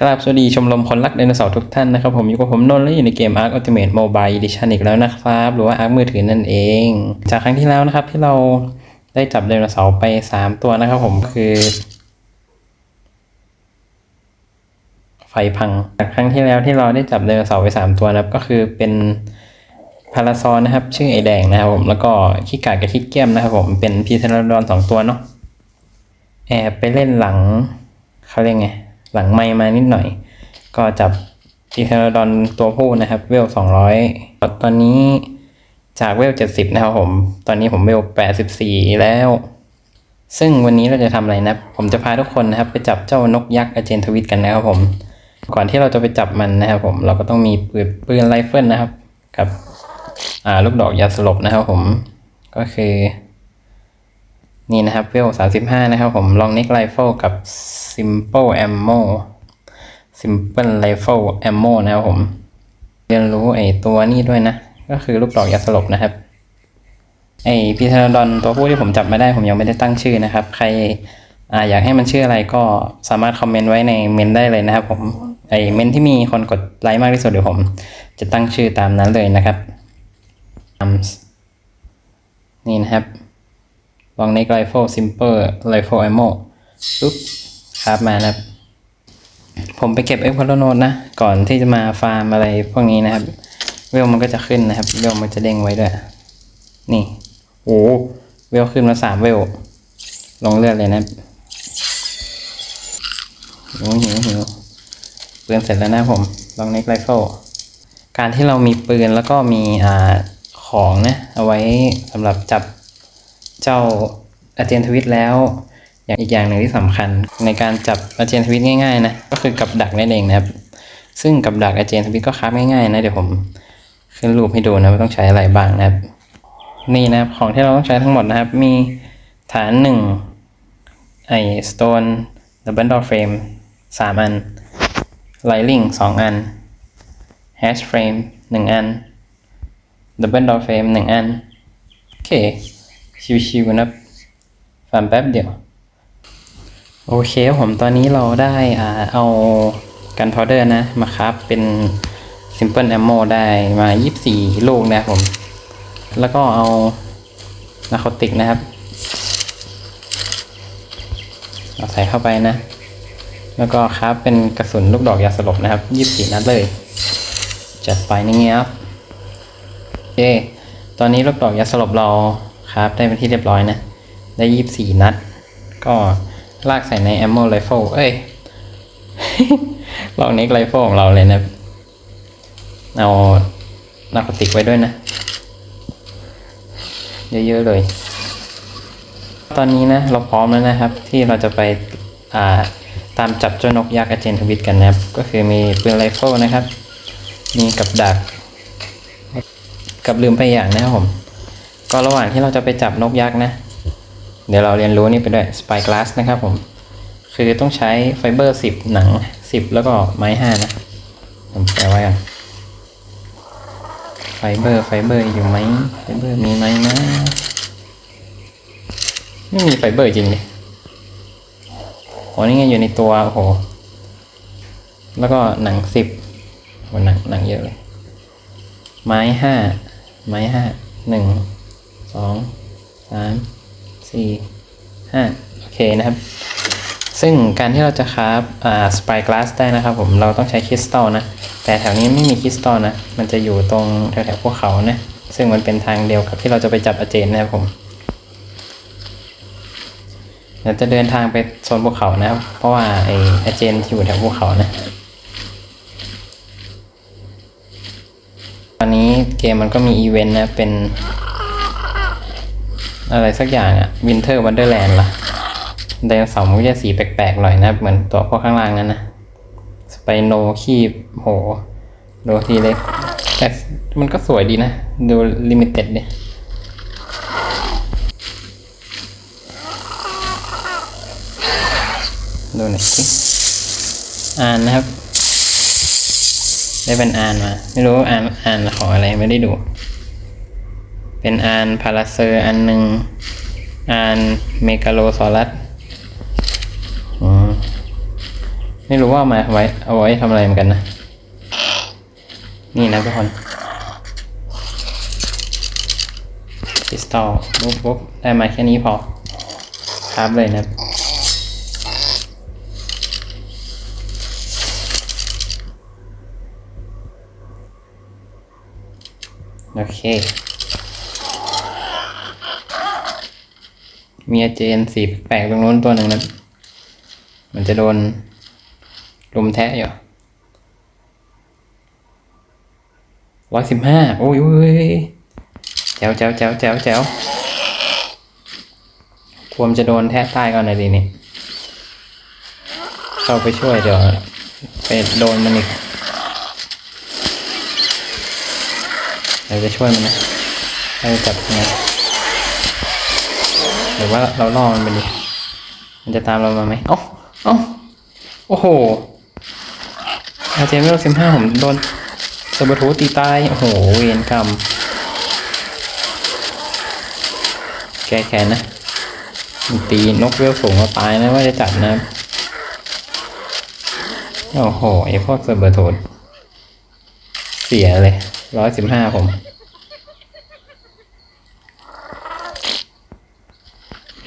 กราบสวัสดีชมรมคนรักไดโนเสาร์ทุกท่านนะครับ ผมอยู่กับผมนนท์และอยู่ในเกม Ark Ultimate Mobile Edition อีกแล้วนะครับ หรือว่า Ark มือถือนั่นเอง จากครั้งที่แล้วนะครับที่เราได้จับไดโนเสาร์ไป 3 ตัวนะครับผมก็คือ ไฟพังจากครั้งที่แล้วที่เราได้จับไดโนเสาร์ไป 3 ตัวนะครับ ก็คือเป็นพาราซอนนะครับ ชื่อไอแดงนะครับผมแล้วก็ขี้กาดกับขี้แก้มนะครับผมเป็นพีเทนดอนสองตัวเนาะแอบไปเล่นหลังเขาเรียกไง หลังไมค์มานิดหน่อย ก็จับอีเทอร์ดอนตัวผู้นะครับ เวลสองร้อยตอนนี้จากเวลเจ็ดสิบนะครับผม ตอนนี้ผมเวลแปดสิบสี่แล้ว ซึ่งวันนี้เราจะทำอะไรนะ ผมจะพาทุกคนนะครับ ไปจับเจ้านกยักษ์อเจนทวิตกันนะครับผม ก่อนที่เราจะไปจับมันนะครับผม เราก็ต้องมีปืนปืนไรเฟิลนะครับ กับ อ่า ลูกดอกยาสลบนะครับผม ก็คือ นี่นะครับเวลสามสิบห้านะครับผมลองน็กไรเฟิลกับ simple ammo simple rifle ammo นะครับผม เรียนรู้ไอ้ตัวนี้ด้วยนะ ก็คือลูกดอกยาสลบนะครับ ไอ้พีเทอดอนตัวผู้ที่ผมจับไม่ได้ผมยังไม่ได้ตั้งชื่อนะครับ ใครออยากให้มันชื่ออะไรก็สามารถคอมเมนต์ไว้ในเมนได้เลยนะครับผมไอ้เมนที่มีคนกดไลค์มากที่สุดเดี๋ยวผม จะตั้งชื่อตามนั้นเลยนะครับ Arms นี่นะครับ ลองในไรเฟิลซิมเปอร์ไรเฟิลแอโมปุ๊บครับมานะครับ ผมไปเก็บเอ็กพอลโนดนะ ก่อนที่จะมาฟาร์มอะไรพวกนี้นะครับ เวลมันก็จะขึ้นนะครับ เวลมันจะเด้งไว้ด้วย นี่ โอ้เวลขึ้นมาสามเวล ลงเลือดเลยนะครับหิวหิวหิวปืนเสร็จแล้วนะผมลองเน็กไรเฟิลการที่เรามีปืนแล้วก็มีอ่าของนะ เอาไว้สำหรับจับ เจ้าอาเจนทวิตแล้ว อย่างอีกอย่างหนึ่งที่สำคัญ ในการจับอาเจนทวิตง่ายๆนะก็คือกับดักนั่นเองนะครับซึ่งกับดักอาเจนทวิตก็คราง่ายๆนะเดี๋ยวผมขึ้นรูปให้ดูนะว่าต้องใช้อะไรบ้างนะครับ นี่นะครับของที่เราต้องใช้ทั้งหมดนะครับ มีฐานหนึ่งไอสโตนดับเบิลดอร์เฟรมสามอันไลลิงสองอันแฮชเฟรมหนึ่งอันดับเบิลดอร์เฟรมหนึ่งอัน โอเค ชิวๆนะฟังแป๊บเดียว โอเคผมตอนนี้เราได้อ่าเอากันพาวเดอร์นะ มาครับเป็น Simple Ammo ได้มา 24 ลูกนะผม แล้วก็เอานาคอติกนะครับเอาใส่เข้าไปนะ แล้วก็ครับเป็นกระสุนลูกดอกยาสลบนะครับ 24 นัดเลย จัดไปนี่เงี้ยครับโอเคตอนนี้ลูกดอกยาสลบเรา ครับได้เป็นที่เรียบร้อยนะ ได้ยี่สิบสี่นัด ก็ลากใส่ใน ammo rifle เอ้ยลองเน็กไรเฟลของเราเลยนะ เอานาคติกไว้ด้วยนะ เยอะๆเลย ตอนนี้นะ เราพร้อมแล้วนะครับ ที่เราจะไปอ่าตามจับเจ้านกยักษ์อาเจนทวิตกันนะครับ ก็คือมีปืนไรเฟิลนะครับ มีกับดัก กับลืมไปอย่างนะครับผม ก็ระหว่างที่เราจะไปจับนกยักษ์นะ เดี๋ยวเราเรียนรู้นี่ไปด้วยสปายกลาสนะครับผม คือต้องใช้ไฟเบอร์สิบหนังสิบแล้วก็ไม้ห้านะผมแปลไว้กันไฟเบอร์ไฟเบอร์อยู่ไหมไฟเบอร์มีไหมนะ ไม่มีไฟเบอร์จริงดิโอ้นี่ไงอยู่ในตัวโอ้โห แล้วก็หนังสิบโหหนังหนังเยอะเลย ไม้ห้าไม้ห้าหนึ่ง องสามสี่ห้าโอเคนะครับ ซึ่งการที่เราจะคราฟอ่าสปายกลาสได้นะครับผมเราต้องใช้คริสตัลนะ แต่แถวนี้ไม่มีคริสตัลนะ มันจะอยู่ตรงแถวๆภูเขานะซึ่งมันเป็นทางเดียวกับที่เราจะไปจับอาเจนนะครับผมเดี๋ยวจะเดินทางไปโซนภูเขานะครับ เพราะว่าไออาเจนอยู่แถวภูเขานะตอนนี้เกมมันก็มีอีเวนต์นะเป็น อะไรสักอย่างอะวินเทอร์วันเดอร์แลนด์ล่ะไดโนเสาร์มันก็จะสีแปลกๆหน่อยนะเหมือนตัวพวกข้างล่างนั้นนะสไปโนคีบโหดูทีเล็กแต่มันก็สวยดีนะ ดูลิมิเต็ดเนี่ยดูหน่อยสิอ่านนะครับ ได้เป็นอ่านมา ไม่รู้อ่านอ่านของอะไรไม่ได้ดู เป็นอานพาราเซอร์อันหนึ่งอานเมกาโลซอรัสอืมไม่รู้ว่าเอามาไว้เอาไว้ทำอะไรเหมือนกันนะ นี่นะทุกคนคริสตัลปุ๊บปุ๊บได้มาแค่นี้พอครับเลยนะครับโอเค มีเจนสีแปลกตรงนู้นตัวหนึ่งนะมันจะโดนลุมแทะอยู่ร้อยสิบห้าโอ้ยแจ๋วแจ๋วแจ๋วแจ๋วแจ๋วควรจะโดนแทะใต้ก่อนนะดีนี่เข้าไปช่วยเดี๋ยวไปโดนมันอีกเราจะช่วยมันนะเราจะจับยังไง หรือว่าเราล่อมันไปดิมันจะตามเรามาไหมเอ้าเอ้าโอ้โหอาเจมไม่ลสิบห้าผมโดนสบัทูตีตาย โอ้โห เวรกรรม แก้แค้นนะตีนกเวลสูงเราตายนะว่าจะจับนะ โอ้โห ไอพวกเซอร์เบอร์โทดเสียเลยร้อยสิบห้าผม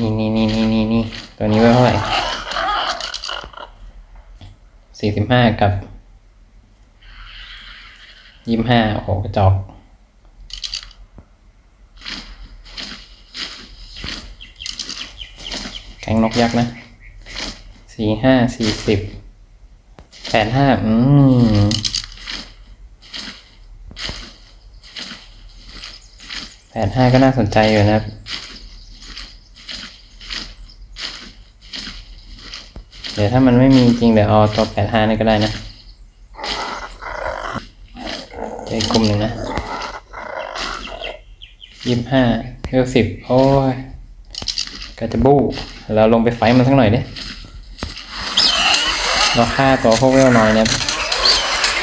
นี่นี่นี่นี่นี่นี่ตัวนี้ไว้เท่าไหร่สี่สิบห้ากับยี่ห้าโอ้โหกระจอกแกงนกยักษ์นะสี่ห้าสี่สิบแปดห้าอืมแปดห้าก็น่าสนใจอยู่นะครับ เดี๋ยวถ้ามันไม่มีจริงเดี๋ยวเอาตัวแปดห้านี่ก็ได้นะเจกลุ่มหนึ่งนะยี่ห้าเลือกสิบโอ้ยก็จะบู้เราลงไปไฟมันสักหน่อยดิเราฆ่าตัวพวกเวลน้อยเนี่ย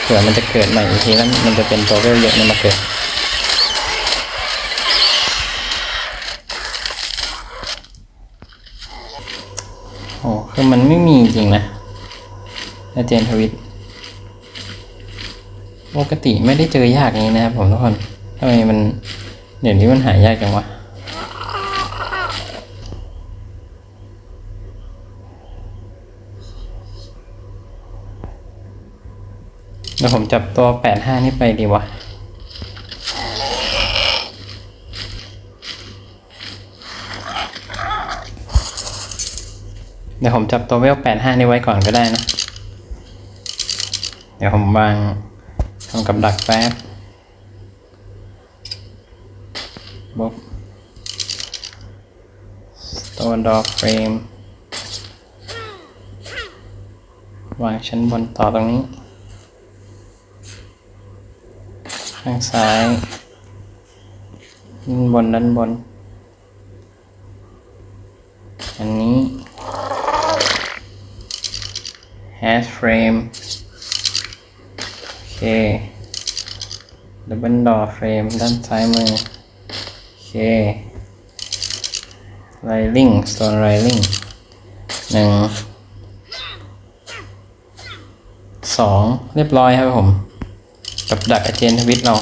เผื่อมันจะเกิดใหม่อีกทีแล้วมันจะเป็นตัวเวลเยอะเนี่ยมาเกิด โอ้คือมันไม่มีจริงนะอาเจนทวิตปกติไม่ได้เจอยากนี้นะครับผมทุกคนทำไมมันเดี๋ยวนี้มันหายากจังวะเดี๋ยวผมจับตัวแปดห้านี่ไปดีวะ เดี๋ยวผมจับตัวเวลแปดห้านี่ไว้ก่อนก็ได้นะ เดี๋ยวผมวางทำกับดักแป๊บบ๊บตัวดอเฟรม วางชั้นบนต่อตรงนี้ ข้างซ้ายด้านบนด้านบนอันนี้ hash frame โอเค double door frame ด้านซ้ายมือ โอเค railing stone railing หนึ่งสองเรียบร้อยครับผม กับดักอาเจนทวิตเรา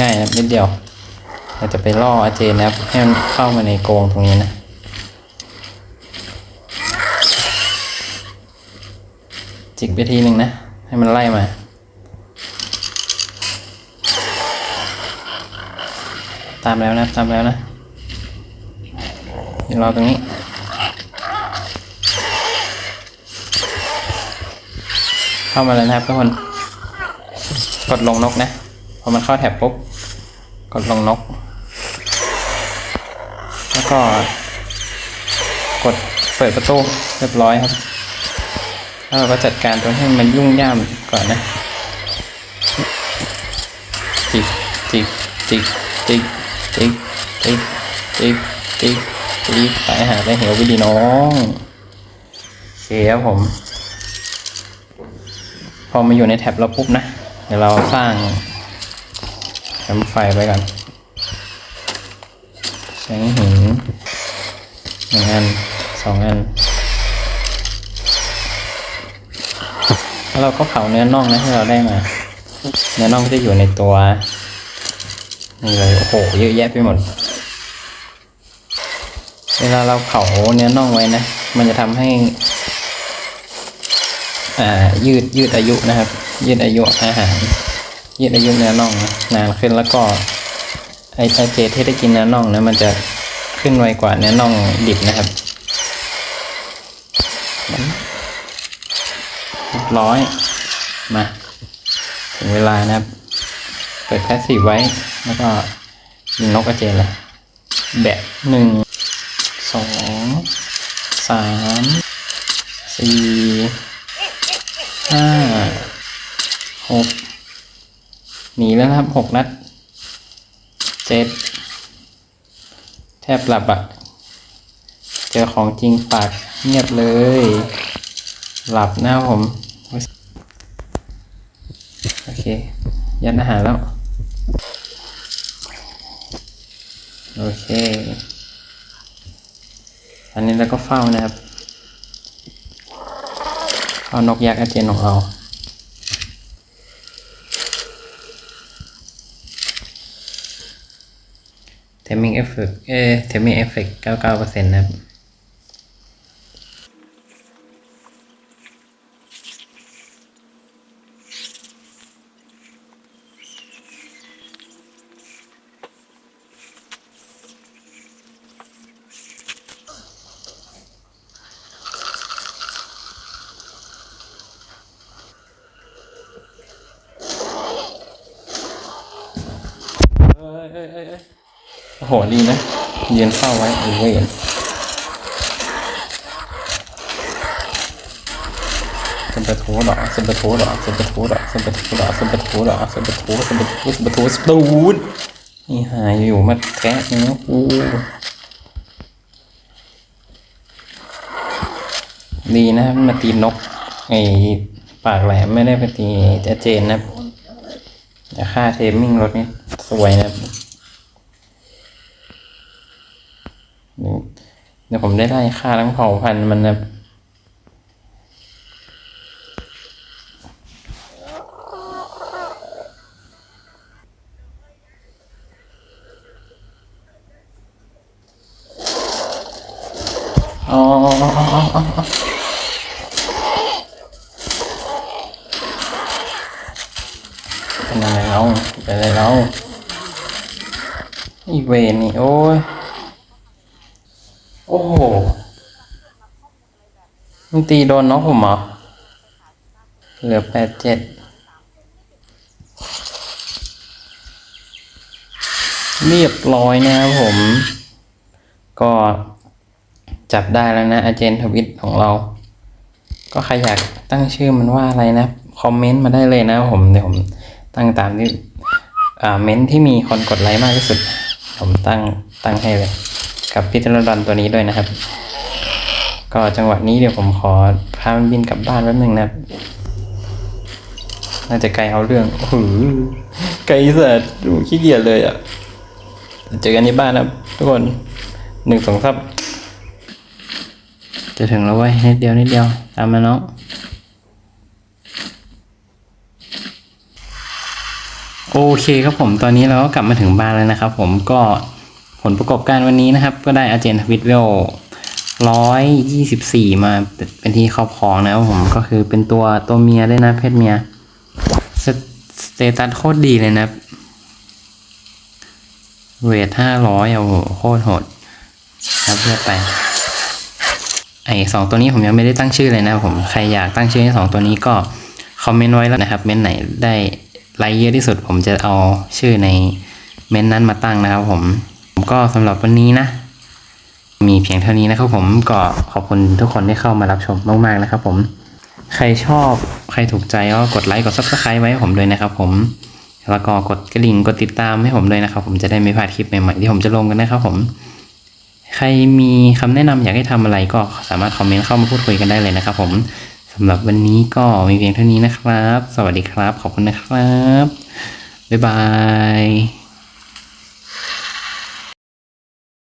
ง่ายๆนะนิดเดียวเราจะไปล่ออาเจนนะครับ ให้มันเข้ามาในโกงตรงนี้นะ จิกไปทีหนึ่งนะ ให้มันไล่มา ตามแล้วนะ ตามแล้วนะเดี๋ยวรอตรงนี้ เข้ามาแล้วนะครับทุกคน กดลงนกนะ พอมันเข้าแถบปุ๊บ กดลงนก แล้วก็ กดเปิดประตูเรียบร้อยครับ เราก็จัดการตรงให้มันยุ่งยามก่อนนะจิกจิกจิกจิกจิกจิกจิกจิกจิกไปหาไปเหววิดีน้องโอเคครับผม พอมาอยู่ในแท็บเราปุ๊บนะ เดี๋ยวเราสร้างแคมไฟไว้ก่อนแสงหินหนึ่งอันสองอัน แล้วเราก็เผาเนื้อน่องนะที่เราได้มา เนื้อน่องก็จะอยู่ในตัวนี่เลยโอ้โหเยอะแยะไปหมด เวลาเราเผาเนื้อน่องไว้นะ มันจะทำให้อ่ายืดยืดอายุนะครับ ยืดอายุอาหาร ยืดอายุเนื้อน่องนะนานขึ้นแล้วก็ไอไอเจที่ได้กินเนื้อน่องนะมันจะขึ้นไวกว่าเนื้อน่องดิบนะครับเรีย บร้อย มา ถึงเวลานะครับ เปิดแพสซีฟไว้ แล้วก็ยิงนกกระเจนเลยแบะหนึ่งสองสามสี่ห้าหกหนีแล้วนะครับหกนัดเจ็ดแทบหลับอะเจอของจริงปากเงียบเลย หลับหน้าผม ยัดอาหารแล้ว โอเค อันนี้เราก็เฝ้านะครับ เฝ้านกยักษ์อาเจนของเราเทมมิ่งเอฟเฟกเอเทมมิ่งเอฟเฟกเก้าเก้าเปอร์เซ็นต์นะครับ เอ้ยเอ้ยเอ้ยเอ้ย โหดีนะ ยืนเฝ้าไว้ไอ้เวนสัมปะทูเหรอสัมปะทูเหรอสัมปะทูเหรอสัมปะทูเหรอสัมปะทูเหรอสัมปะทูสัมปะทูสัมปะทูสัมปะทูนี่หายอยู่มาแทะเนื้อกูดีนะมาตีนกไอ้ปากแหลมไม่ได้ไปตีเจเจนนะแต่ค่าเทมมิ่งรถนี่สวยนะครับนี่ เดี๋ยวผมได้ไล่ค่าทั้งเผ่าพันธุ์มันนะอ๋ออ๋ออ๋ออ๋ออ๋อเป็นอะไรเราเป็นอะไรเราอีเวนนี่โอ้ย โอ้โห มันตีโดนน้องผมเหรอ เหลือแปดเจ็ดเรียบร้อยนะครับผม ก็จับได้แล้วนะอาเจนทวิตของเรา ก็ใครอยากตั้งชื่อมันว่าอะไรนะ คอมเมนต์มาได้เลยนะผมเดี๋ยวผมตั้งตามที่อ่าเม้นต์ที่มีคนกดไลค์มากที่สุด ผมตั้งตั้งให้เลย กับพิทรดอนตัวนี้ด้วยนะครับ ก็จังหวะนี้เดี๋ยวผมขอพามันบินกลับบ้านแป๊บนึงนะครับน่าจะไกลเอาเรื่องโอ้โหไกลสัสดูขี้เกียจเลยอะ เจอกันที่บ้านนะครับทุกคนหนึ่งสองสามจะถึงแล้วเว้ยนิดเดียวนิดเดียว ตามมาเนาะโอเคครับผมตอนนี้เราก็กลับมาถึงบ้านแล้วนะครับผมก็ผลประกอบการวันนี้นะครับ ก็ได้อาเจนทวิตเวล ร้อยยี่สิบสี่มาเป็นที่ครอบครองนะครับผมก็คือเป็นตัวตัวเมียด้วยนะเพศเมียสเตตัสโคตรดีเลยนะเวทห้าร้อยโอ้โหโคตรโหดครับเพื่อไปไอสองตัวนี้ผมยังไม่ได้ตั้งชื่อเลยนะครับผมใครอยากตั้งชื่อให้สองตัวนี้ก็คอมเมนต์ไว้แล้วนะครับเมนไหนได้ไลค์เยอะที่สุด ผมจะเอาชื่อในเมนนั้นมาตั้งนะครับผมผมก็สำหรับวันนี้นะ มีเพียงเท่านี้นะครับผมก็ขอบคุณทุกคนที่เข้ามารับชมมากๆนะครับผมใครชอบใครถูกใจก็กดไลค์กด subscribe ไว้ให้ผมด้วยนะครับผมแล้วก็กดกระดิ่งกดติดตามให้ผมด้วยนะครับ ผมจะได้ไม่พลาดคลิปใหม่ๆที่ผมจะลงกันนะครับผม ใครมีคำแนะนำอยากให้ทำอะไรก็สามารถคอมเมนต์เข้ามาพูดคุยกันได้เลยนะครับ ผมสำหรับวันนี้ก็มีเพียงเท่านี้นะครับ สวัสดีครับ ขอบคุณนะครับบ๊ายบาย